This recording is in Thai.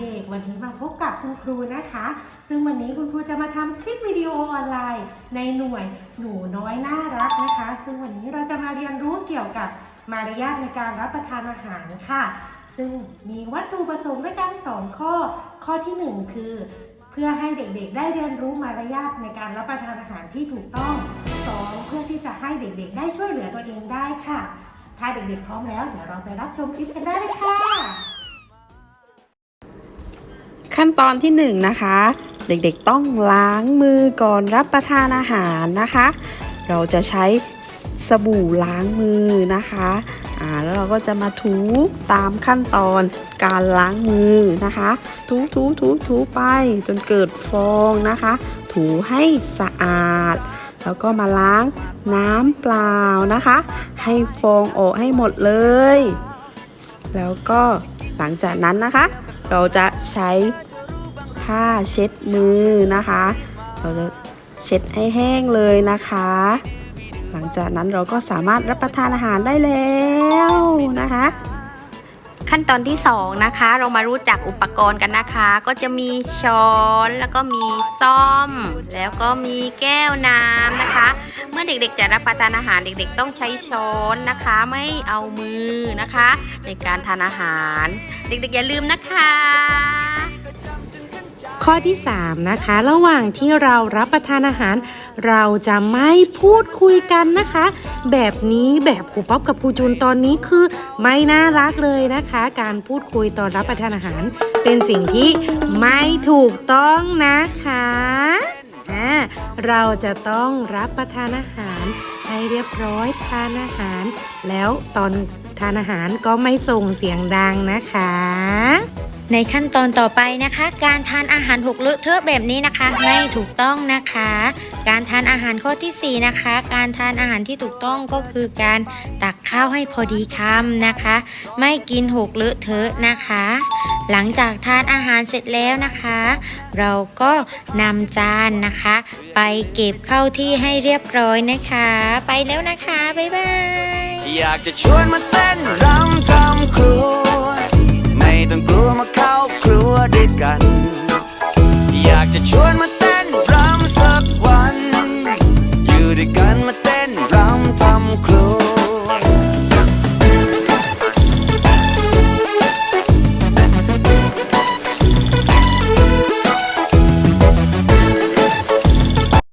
เด็กวันนี้มาพบกับคุณครูนะคะ ซึ่งวันนี้คุณครูจะมาทำคลิปวิดีโอออนไลน์ ในหน่วยหนูน้อยน่ารักนะคะ ซึ่งวันนี้เราจะมาเรียนรู้เกี่ยวกับมารยาทในการรับประทานอาหารค่ะ ซึ่งมีวัตถุประสงค์ด้วยกันสองข้อ ข้อที่หนึ่งคือ เพื่อให้เด็กๆ ได้เรียนรู้มารยาทในการรับประทานอาหารที่ถูกต้องสองเพื่อที่จะให้เด็กๆ ได้ช่วยเหลือตัวเองได้ค่ะ ถ้าเด็กๆพร้อมแล้วเดี๋ยวเราไปรับชมคลิปกันได้เลยค่ะ ขั้นตอนที่1นงนะคะ เด็กๆต้องล้างมือก่อนรับประทานอาหารนะคะ เราจะใช้สบู่ล้างมือนะคะอ่าแล้วเราก็จะมาถูตามขั้นตอนการล้างมือนะคะ ถูถูถูถูไปจนเกิดฟองนะคะ ถูให้สะอาด แล้วก็มาล้างน้ำเปล่านะคะ ให้ฟองออกให้หมดเลย แล้วก็หลังจากนั้นนะคะ เราจะใช้ ผ้าเช็ดมือนะคะ เราจะเช็ดให้แห้งเลยนะคะ หลังจากนั้นเราก็สามารถรับประทานอาหารได้แล้วนะคะ ขั้นตอนที่2นะคะเรามารู้จักอุปกรณ์กันนะคะ ก็จะมีช้อนแล้วก็มีซ่อม แล้วก็มีแก้วน้ำนะคะ เมื่อเด็กๆจะรับประทานอาหารเด็กๆ ต้องใช้ช้อนนะคะ ไม่เอามือนะคะ ในการทานอาหาร เด็กๆอย่าลืมนะคะ ข้อที่ 3 นะคะ ระหว่างที่เรารับประทานอาหาร เราจะไม่พูดคุยกันนะคะ แบบนี้แบบครูป๊อปกับครูจูนตอนนี้คือไม่น่ารักเลยนะคะ การพูดคุยตอนรับประทานอาหาร เป็นสิ่งที่ไม่ถูกต้องนะคะอ่าเราจะต้องรับประทานอาหารให้เรียบร้อยทานอาหาร แล้วตอนทานอาหารก็ไม่ส่งเสียงดังนะคะ ในขั้นตอนต่อไปนะคะ การทานอาหารหกเลอะเทอะแบบนี้นะคะ ไม่ถูกต้องนะคะ การทานอาหารข้อที่ 4 นะคะ การทานอาหารที่ถูกต้องก็คือการตักข้าวให้พอดีคำนะคะ ไม่กินหกเลอะเทอะนะคะ หลังจากทานอาหารเสร็จแล้วนะคะ เราก็นำจานนะคะ ไปเก็บเข้าที่ให้เรียบร้อยนะคะ ไปแล้วนะคะบ๊ายบายอยากจะชวนมาเต้นรำทำครั ว